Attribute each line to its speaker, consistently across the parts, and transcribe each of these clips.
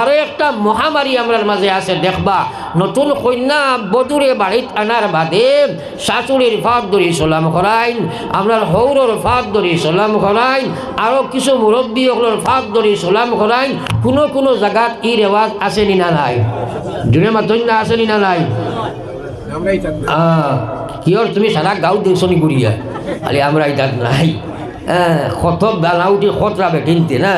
Speaker 1: আরও একটা মহামারী আমরার মাঝে আছে দেখবা। নতুন কন্যা বধুরে বাড়িত আনার বাদে শাশুড়ির ফাঁক ধরি সালাম করাইন আপনার হৌরর ফাঁক ধরি সালাম করাইন আরও কিছু মুরব্বী ওগুলোর ফাঁক ধরি সালাম করাইন। কোনো কোনো জায়গাত ই রেওয়াজ আসেনি না নাই। জুড়ে মাতন না আসেনি না নাই। কিয়র তুমি সারা গাঁও দেখছনি ঘুরিয়া আরে আমরা এটা নাই। কত বেলাউটি খতরা বেটিনতে না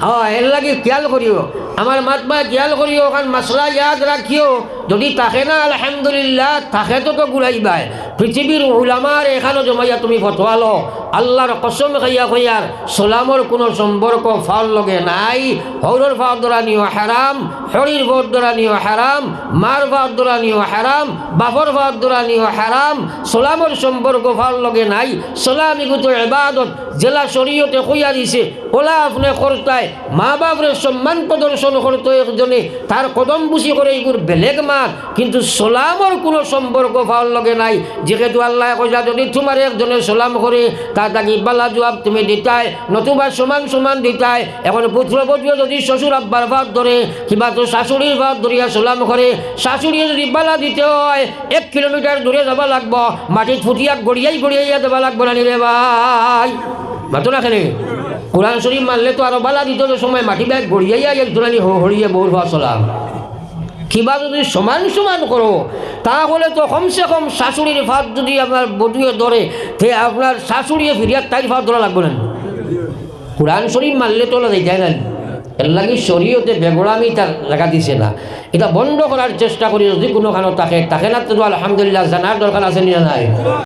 Speaker 1: হ্যাঁ এর লাগে খেয়াল করিও আমার মাতমা খেয়াল করিও কারণ মশলা ইয়াদ রাখিও যদি থাকে না, আলহামদুলিল্লাহ থাকে তো তো গুড়াইবাই পৃথিবীর উলামার এখানে জমাইয়া তুমি ফতোয়ালো আল্লাহর কসম খাইয়া খাইয়ার সোলামর কোনো সম্পর্ক ফাল লগে নাই। হরুর ফাওয়ার দ্বারা নিও হারাম, হরির ফাওয়ার দ্বারা নিও হারাম, মার ফাওয়ার দ্বারা নিও হারাম, বাপর ফাওয়ার দ্বারা নিও হারাম, সোলামর সম্পর্ক ফাল লগে নাই। সোলামি গুতো এবাদত জেলা শরীয়তে কইয়া দিছে ওলা আপনি করতায় মা বাপরে সম্মান প্রদর্শন করতো একজনে, তার কদম বুঝি করে এগুর বেলেগ মাত কিন্তু সোলামর কোনো সম্পর্ক ফাল লগে নাই। যেহেতু আল্লাহ কইলা, যদি তোমার একজনে সোলাম করে, তা তাকে বালা জবাব তুমি দিতাই, নতুবা সমান সমান দিতাই। এখন পুত্রবধূ যদি শ্বশুর আব্বার ভাত ধরে, কিংবা তো শাশুড়ির ভাত ধরিয়া সোলাম করে, শাশুড়িয়ে যদি বালা দিতে হয়, এক কিলোমিটার দূরে যাব লাগবো, মাটিত ফুটিয়া গড়িয়াই গড়িয়াইয়া দেবা লাগবো না রে ভাই। মাতো না খেলে? কোরআন শরীফ মানলে তো আরও বালা দিত সময় মাটি ব্যাগ গড়িয়াইয়া একজনানি হরিয়ে বউর ভাত চলাম কিবা যদি সমান সমান করো, তাহলে তো কমসে কম শাশুড়ির ভাত যদি আপনার বধুয়ে ধরে, তে আপনার শাশুড়িয়ে ফিরিয়া তাই ভাত ধরা লাগবে না। কোরআন শরীফ মানলে তো যাই না। এর লাগে শরীয়তে বেগড়ামি তার লাগা দিছে না। এটা বন্ধ করার চেষ্টা করি, যদি কোনো কারণ থাকে তাকে না তো আলহামদুলিল্লাহ, জানার দরকার আছে না নাই?